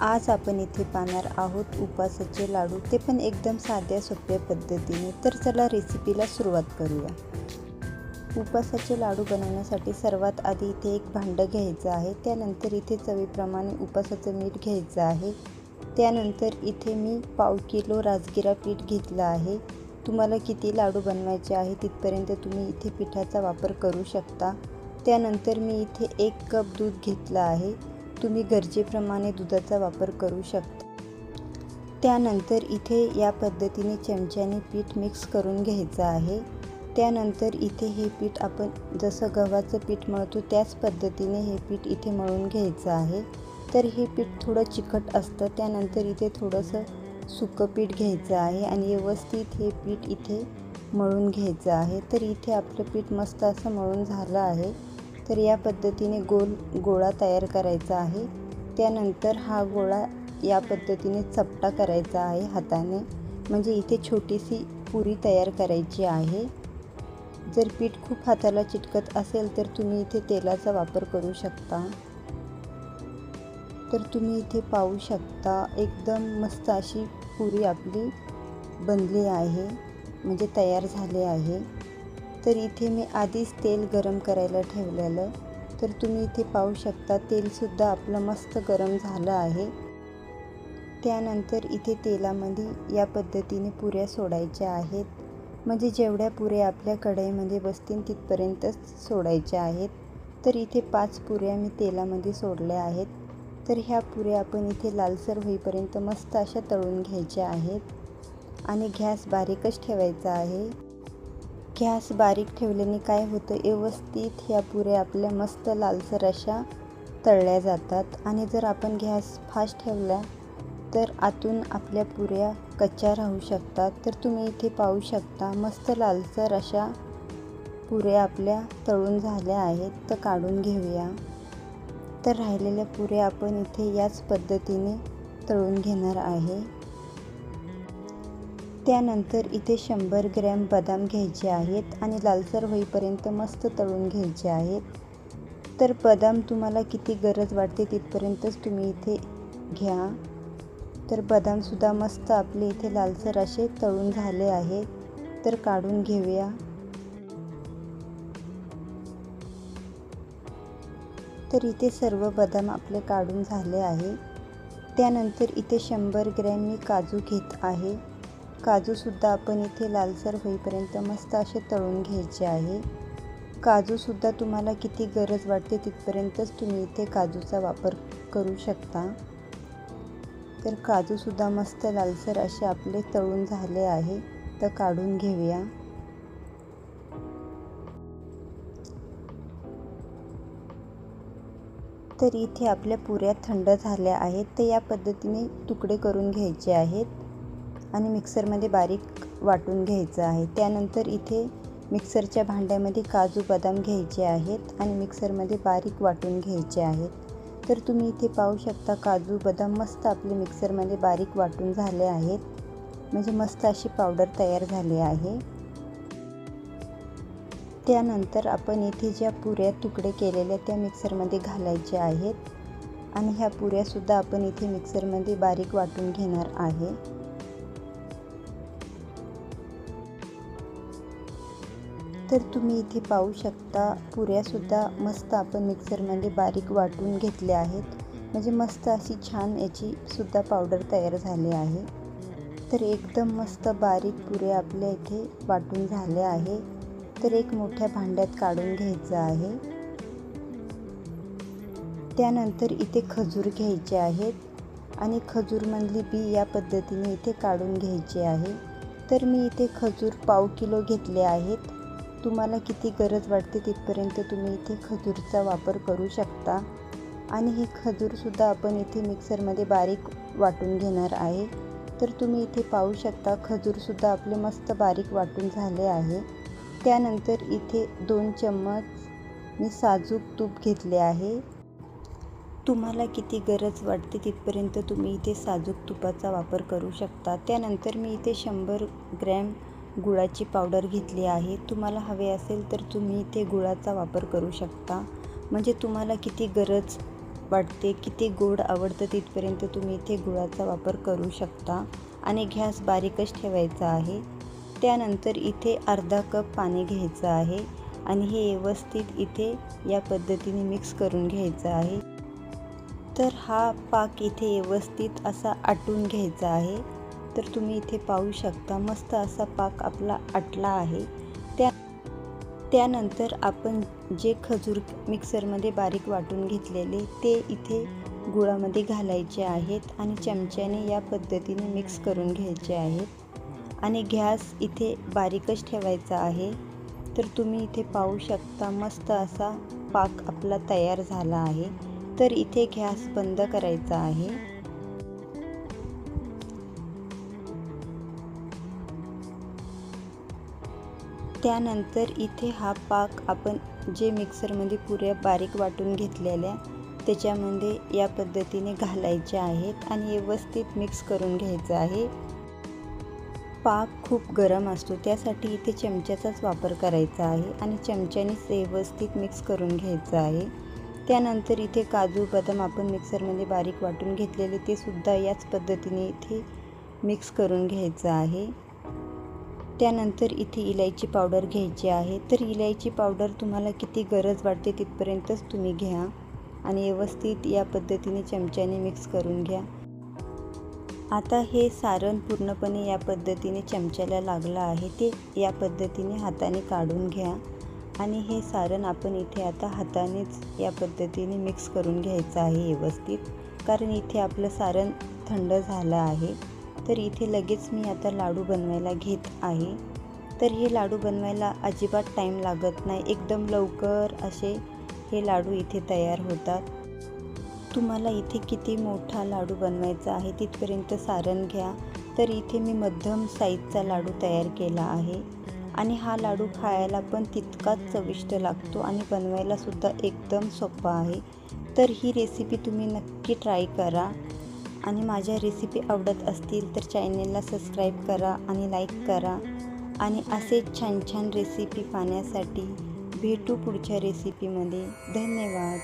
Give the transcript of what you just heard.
आज आपण इथे पाहणार आहोत उपासाचे लाडू. ते पण एकदम साध्या सोप्या पद्धतीने. तर चला रेसिपीला सुरुवात करूया. उपासाचे लाडू बनवण्यासाठी सर्वात आधी इथे एक भांडं घ्यायचं आहे. त्यानंतर इथे चवीप्रमाणे उपासाचं मीठ घ्यायचं आहे. त्यानंतर इथे मी पाव किलो राजगिरा पीठ घेतलं आहे. तुम्हाला किती लाडू बनवायचे आहे तिथपर्यंत तुम्ही इथे पिठाचा वापर करू शकता. त्यानंतर मी इथे एक कप दूध घेतलं आहे. तुम्ही गरजेप्रमाणे दुधाचा वापर करू शकता. त्यानंतर इथे या पद्धतीने चमच्याने पीठ मिक्स करून घ्यायचं आहे. त्यानंतर इथे हे पीठ आपण जसं गव्हाचं पीठ मळतो त्याच पद्धतीने हे पीठ इथे मळून घ्यायचं आहे. तर हे पीठ थोडं चिकट असतं त्यानंतर इथे थोडंसं सुकं पीठ घ्यायचं आहे आणि व्यवस्थित हे पीठ इथे मळून घ्यायचं आहे. तर इथे आपलं पीठ मस्त असं मळून झालं आहे. तर या पद्धतीने गोल गोळा तयार करायचा आहे. त्यानंतर हा गोळा या पद्धतीने चपटा करायचा आहे हाताने. म्हणजे इथे छोटीशी पुरी तयार करायची आहे. जर पीठ खूप हाताला चिटकत असेल तर तुम्ही इथे तेलाचा वापर करू शकता. तर तुम्ही इथे पाहू शकता एकदम मस्त अशी पुरी आपली बनली आहे. म्हणजे तयार झाली आहे. तर इथे मी आधीच तेल गरम करायला ठेवलेलं. तर तुम्ही इथे पाहू शकता तेलसुद्धा आपलं मस्त गरम झालं आहे. त्यानंतर इथे तेलामध्ये या पद्धतीने पुऱ्या सोडायच्या आहेत. म्हणजे जेवढ्या पुऱ्या आपल्या कढईमध्ये बसतील तिथपर्यंतच सोडायच्या आहेत. तर इथे पाच पुऱ्या मी तेलामध्ये सोडल्या आहेत. तर ह्या पुऱ्या आपण इथे लालसर होईपर्यंत मस्त अशा तळून घ्यायच्या आहेत. आणि गॅस बारीकच ठेवायचा आहे. गॅस बारीक ठेवल्याने काय होतं? व्यवस्थित ह्या पुऱ्या आपल्या मस्त लालसर अशा तळल्या जातात. आणि जर आपण गॅस फास्ट ठेवला तर आतून आपल्या पुऱ्या कच्च्या राहू शकतात. तर तुम्ही इथे पाहू शकता मस्त लालसर अशा पुऱ्या आपल्या तळून झाल्या आहेत. तर काढून घेऊया. तर राहिलेल्या पुऱ्या आपण इथे याच पद्धतीने तळून घेणार आहे. त्यानंतर इथे शंभर ग्रॅम बदाम घ्यायचे आहेत आणि लालसर होईपर्यंत मस्त तळून घ्यायचे आहेत. तर बदाम तुम्हाला किती गरज वाटते तिथपर्यंतच तुम्ही इथे घ्या. तर बदामसुद्धा मस्त आपले इथे लालसर असे तळून झाले आहेत. तर काढून घेऊया. तर इथे सर्व बदाम आपले काढून झाले आहे. त्यानंतर इथे शंभर ग्रॅम मी काजू घेत आहे. काजूसुद्धा आपण इथे लालसर होईपर्यंत मस्त असे तळून घ्यायचे आहे. काजूसुद्धा तुम्हाला किती गरज वाटते तिथपर्यंतच तुम्ही इथे काजूचा वापर करू शकता. तर काजूसुद्धा मस्त लालसर असे आपले तळून झाले आहे. तर काढून घेऊया. तर इथे आपल्या पुऱ्या थंड झाल्या आहेत. तर या पद्धतीने तुकडे करून घ्यायचे आहेत. आणि मिक्सरमध्ये बारीक वाटून घ्यायचं आहे. त्यानंतर इथे मिक्सरच्या भांड्यामध्ये काजू बदाम घ्यायचे आहेत आणि मिक्सरमध्ये बारीक वाटून घ्यायचे आहेत. तर तुम्ही इथे पाहू शकता काजू बदाम मस्त आपले मिक्सरमध्ये बारीक वाटून झाले आहेत. म्हणजे मस्त अशी पावडर तयार झाली आहे. त्यानंतर आपण इथे ज्या पुऱ्या तुकडे केलेल्या त्या मिक्सरमध्ये घालायच्या आहेत. आणि ह्या पुऱ्यासुद्धा आपण इथे मिक्सरमध्ये बारीक वाटून घेणार आहे. तर तुम्ही इथे पाहू शकता पुऱ्यासुद्धा मस्त आपण मिक्सरमध्ये बारीक वाटून घेतल्या आहेत. म्हणजे मस्त अशी छान याची सुद्धा पावडर तयार झाली आहे. तर एकदम मस्त बारीक पुऱ्या आपल्या इथे वाटून झाल्या आहे. तर एक मोठ्या भांड्यात काढून घ्यायचं आहे. त्यानंतर इथे खजूर घ्यायचे आहेत. आणि खजूरमधली बी या पद्धतीने इथे काढून घ्यायची आहे. तर मी इथे खजूर पाव किलो घेतले आहेत. तुम्हाला किती गरज वाटते तिथपर्यंत तुम्ही इथे खजूरचा वापर करू शकता. आणि हे खजूरसुद्धा आपण इथे मिक्सरमध्ये बारीक वाटून घेणार आहे. तर तुम्ही इथे पाहू शकता खजूरसुद्धा आपले मस्त बारीक वाटून झाले आहे. त्यानंतर इथे दोन चम्मच मी साजूक तूप घेतले आहे. तुम्हाला किती गरज वाटते तिथपर्यंत तुम्ही इथे साजूक तुपाचा वापर करू शकता. त्यानंतर मी इथे शंभर ग्रॅम गुळाची पावडर घेतली आहे. तुम्हाला हवे असेल तर तुम्ही इथे गुळाचा वापर करू शकता. म्हणजे तुम्हाला किती गरज वाटते किती गोड आवडतं तिथपर्यंत तुम्ही इथे गुळाचा वापर करू शकता. आणि गॅस बारीकच ठेवायचा आहे. त्यानंतर इथे अर्धा कप पाणी घ्यायचं आहे. आणि हे व्यवस्थित इथे या पद्धतीने मिक्स करून घ्यायचं आहे. तर हा पाक इथे व्यवस्थित असा आटून घ्यायचा आहे. तर तुम्ही इथे पाहू शकता मस्त असा पाक आपला आटला आहे. त्या त्यानंतर आपण जे खजूर मिक्सरमध्ये बारीक वाटून घेतलेले ते इथे गुळामध्ये घालायचे आहेत आणि चमच्याने या पद्धतीने मिक्स करून घ्यायचे आहेत. आणि गॅस इथे बारीकच ठेवायचा आहे. तर तुम्ही इथे पाहू शकता मस्त असा पाक आपला तयार झाला आहे. तर इथे गॅस बंद करायचा आहे. त्यानंतर इथे हा पाक आपण जे मिक्सरमध्ये पुऱ्या बारीक वाटून घेतलेल्या त्याच्यामध्ये या पद्धतीने घालायचे आहेत आणि व्यवस्थित मिक्स करून घ्यायचं आहे. पाक खूप गरम असतो त्यासाठी इथे चमच्याचाच वापर करायचा आहे आणि चमच्यानेच व्यवस्थित मिक्स करून घ्यायचं आहे. त्यानंतर इथे काजू बदाम आपण मिक्सरमध्ये बारीक वाटून घेतलेले ते सुद्धा याच पद्धतीने इथे मिक्स करून घ्यायचं आहे. त्यानंतर इथे इलायची पावडर घ्यायची आहे. तर इलायची पावडर तुम्हाला किती गरज वाटते तिथपर्यंतच तुम्ही घ्या आणि व्यवस्थित या पद्धतीने चमच्याने मिक्स करून घ्या. आता हे सारण पूर्णपणे या पद्धतीने चमच्याला लागलं आहे. ते या पद्धतीने हाताने काढून घ्या आणि हे सारण आपण इथे आता हातानेच या पद्धतीने मिक्स करून घ्यायचं आहे व्यवस्थित. कारण इथे आपलं सारण थंड झालं आहे. तर इथे लगेच मी आता लाडू बनवायला घेत आहे. तर हे लाडू बनवायला अजिबात टाईम लागत नाही. एकदम लवकर असे हे लाडू इथे तयार होतात. तुम्हाला इथे किती मोठा लाडू बनवायचा आहे तिथपर्यंत सारण घ्या. तर इथे मी मध्यम साईजचा लाडू तयार केला आहे. आणि हा लाडू खायला पण तितकाच चविष्ट लागतो आणि बनवायलासुद्धा एकदम सोपा आहे. तर ही रेसिपी तुम्ही नक्की ट्राय करा. आणि माझ्या रेसिपी आवडत असतील तर चॅनेलला सबस्क्राईब करा आणि लाईक करा. आणि असे छान छान रेसिपी पाहण्यासाठी भेटू पुढच्या रेसिपीमध्ये धन्यवाद.